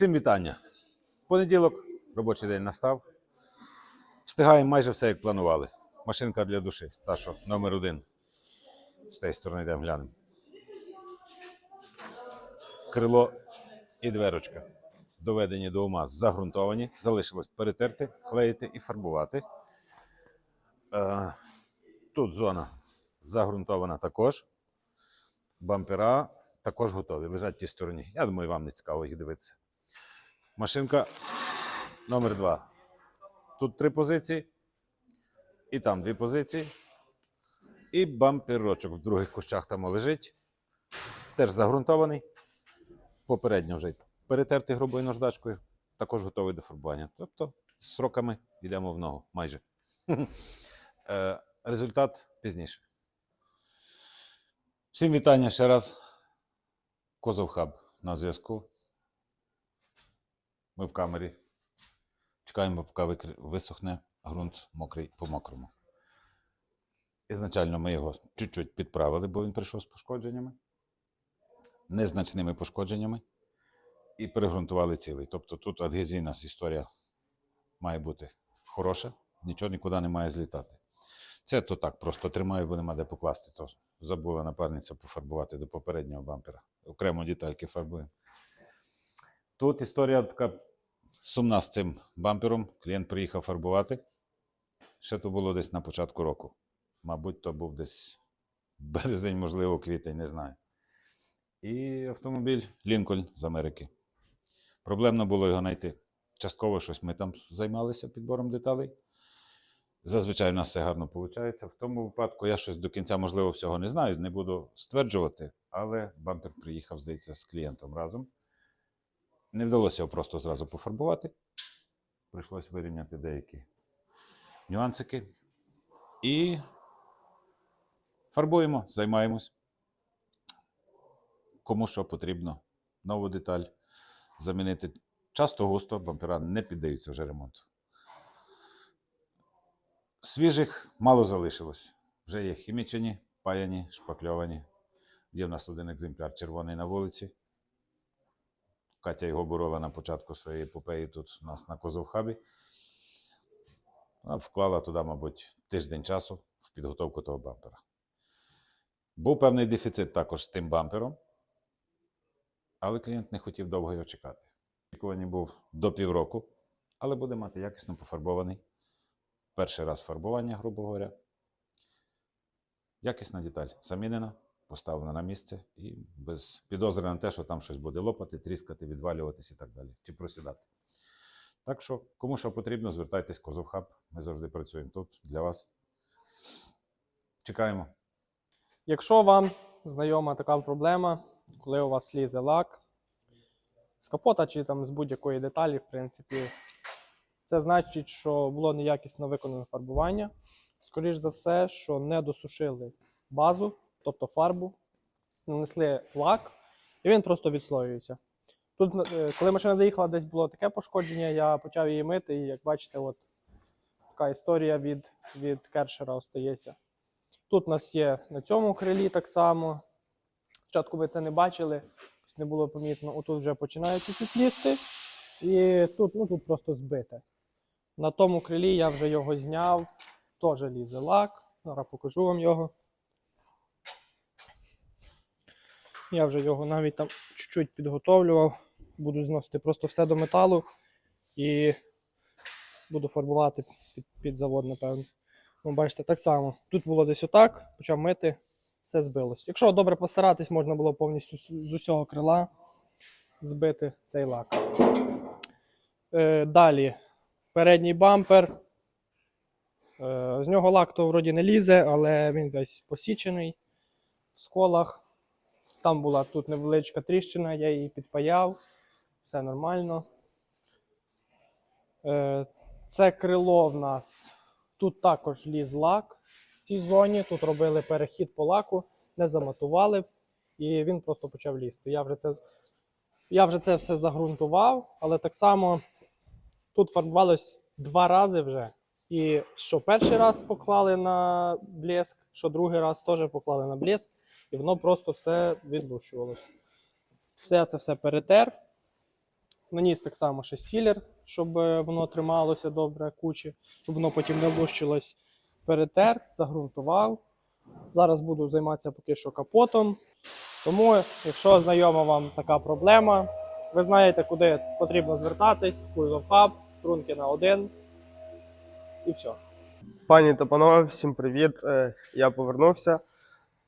Всім вітання. Понеділок, робочий день настав. Встигаємо майже все, як планували. Машинка для душі, та що номер один. З тієї сторони йдемо глянемо. Крило і дверочка. Доведені до ума, загрунтовані. Залишилось перетерти, клеїти і фарбувати. Е, тут зона загрунтована також. Бампера також готові. Лежать в тій стороні. Я думаю, вам не цікаво їх дивитися. Машинка номер два. Тут три позиції. І там дві позиції. І бамперочок в других кущах там лежить. Теж загрунтований. Попередньо вже перетертий грубою наждачкою. Також готовий до фарбування. Тобто з сроками йдемо в ногу майже. Е, Результат пізніше. Всім вітання ще раз. Козов Хаб на зв'язку. Ми в камері. Чекаємо, поки висохне ґрунт мокрий по мокрому. Ізначально ми його чуть-чуть підправили, бо він прийшов з пошкодженнями, незначними пошкодженнями, і перегрунтували цілий. Тобто тут адгезійна історія має бути хороша, нічого нікуди не має злітати. Це то так, просто тримаю, бо нема де покласти. То забула напарниця пофарбувати до попереднього бампера. Окремо детальки фарбуємо. Тут історія така сумна з цим бампером. Клієнт приїхав фарбувати. Ще то було десь на початку року. Мабуть, то був десь березень, можливо, квітень, не знаю. І автомобіль Лінкольн з Америки. Проблемно було його знайти. Частково щось ми там займалися підбором деталей. Зазвичай в нас все гарно виходить. В тому випадку я щось до кінця, можливо, всього не знаю, не буду стверджувати, але бампер приїхав, здається, з клієнтом разом. Не вдалося його просто зразу пофарбувати. Прийшлось вирівняти деякі нюансики. І фарбуємо, займаємось. Кому що потрібно, нову деталь замінити. Часто густо бампера не піддаються вже ремонту. Свіжих мало залишилось. Вже є хімічені, паяні, шпакльовані. Є в нас один екземпляр червоний на вулиці. Катя його борола на початку своєї епопеї тут у нас на Козовхабі. Вклала туди, мабуть, тиждень часу в підготовку того бампера. Був певний дефіцит також з тим бампером, але клієнт не хотів довго його чекати. Очікуваний був до півроку, але буде мати якісно пофарбований. Перший раз фарбування, грубо говоря. Якісна деталь замінена, поставлена на місце і без підозри на те, що там щось буде лопати, тріскати, відвалюватись і так далі, чи просідати. Так що, кому що потрібно, звертайтесь в Козов Хаб. Ми завжди працюємо тут для вас. Чекаємо. Якщо вам знайома така проблема, коли у вас лізе лак з капота чи там з будь-якої деталі, в принципі, це значить, що було неякісно виконане фарбування. Скоріш за все, що не досушили базу, тобто фарбу, нанесли лак, і він просто відслоюється. Тут, е, коли машина заїхала, десь було таке пошкодження, я почав її мити, і як бачите, от така історія від, від кершера остається. Тут у нас є на цьому крилі так само. Спочатку ви це не бачили, не було помітно. Отут вже починаються ці лізти. І тут, ну, тут просто збите. На тому крилі я вже його зняв, теж лізе лак. Зараз покажу вам його. Я вже його навіть там чуть-чуть підготовлював. Буду зносити просто все до металу і буду фарбувати під, під завод, напевно. Ну, бачите, так само. Тут було десь отак, почав мити, все збилось. Якщо добре постаратись, можна було повністю з усього крила збити цей лак. Е, далі, передній бампер. Е, з нього лак то вроді не лізе, але він весь посічений в сколах. Там була тут невеличка тріщина, я її підпаяв. Все нормально. Е, це крило в нас. Тут також ліз лак в цій зоні. Тут робили перехід по лаку, не заматували, і він просто почав лізти. Я вже це, я вже це все загрунтував, але так само тут фарбувалось два рази вже. І що перший раз поклали на блеск, що другий раз теж поклали на блеск, і воно просто все відлущувалось. Все це все перетер. наніс так само ще сілер, щоб е, воно трималося добре кучі, щоб воно потім не лущилось. Перетер, загрунтував. Зараз буду займатися поки що капотом. Тому, якщо знайома вам така проблема, ви знаєте, куди потрібно звертатись, Хаб, трунки на один. І все. Пані та панове, всім привіт. Е, Я повернувся.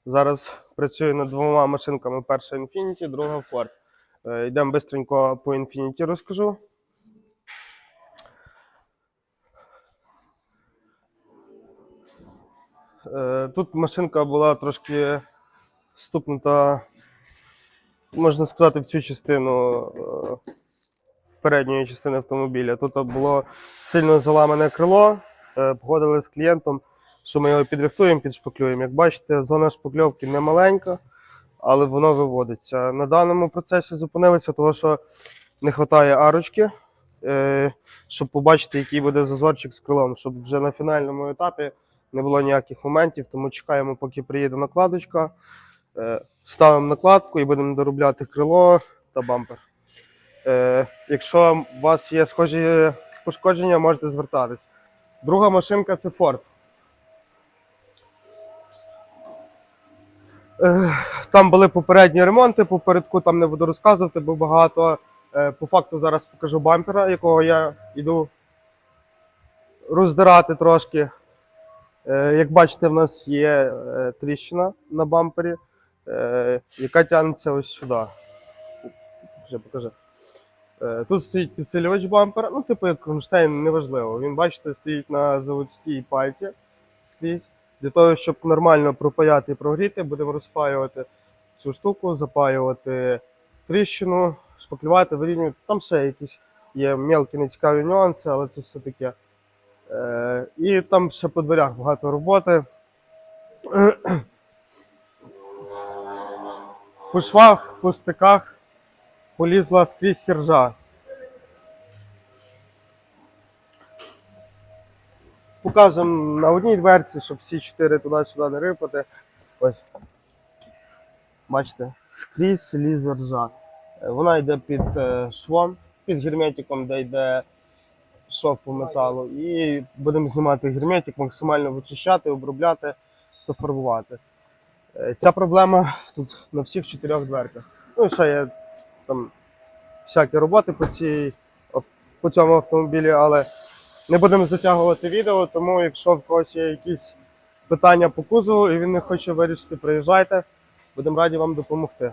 Зараз працюю над двома машинками: перша Infiniti, друга Ford. Е, Йдемо швидко по Infiniti розкажу. Е, Тут машинка була трошки ступнута, можна сказати, в цю частину е, передньої частини автомобіля. Тут було сильно заламане крило. Погодили з клієнтом, що ми його підрихтуємо, підшпаклюємо. Як бачите, зона шпакльовки не маленька, але воно виводиться. На даному процесі зупинилися, тому що не вистачає арочки, е, щоб побачити, який буде зазорчик з крилом, щоб вже на фінальному етапі не було ніяких моментів, тому чекаємо, поки приїде накладочка. Е, Ставимо накладку і будемо доробляти крило та бампер. Е, Якщо у вас є схожі пошкодження, можете звертатись. Друга машинка це Ford. Там були попередні ремонти, попередку там не буду розказувати, бо багато. Е, По факту зараз покажу бампера, якого я йду роздирати трошки. Е, Як бачите, в нас є е, тріщина на бампері, яка тягнеться ось сюди. Вже покажи. Тут стоїть підсилювач бампера, ну, типу, як кронштейн, неважливо. Він, бачите, стоїть на заводській пальці скрізь. Для того, щоб нормально пропаяти і прогріти, будемо розпаювати цю штуку, запаювати тріщину, шпаклювати, вирівнювати. Там ще якісь є мелкі нецікаві нюанси, але це все таке. Е, і там ще по дверях багато роботи. По швах, по стиках полізла скрізь сержа. Покажемо на одній дверці, щоб всі чотири туди-сюди не рипати. Ось. Бачите, скрізь лізе ржа. Е, Вона йде під е, швом, під герметиком, де йде шов по металу. І будемо знімати герметик, максимально вичищати, обробляти та фарбувати. Е, Ця проблема тут на всіх чотирьох дверках. Ну і ще є там всякі роботи по, цій, по цьому автомобілі, але не будемо затягувати відео, тому якщо в когось є якісь питання по кузову і він не хоче вирішити, приїжджайте, будемо раді вам допомогти.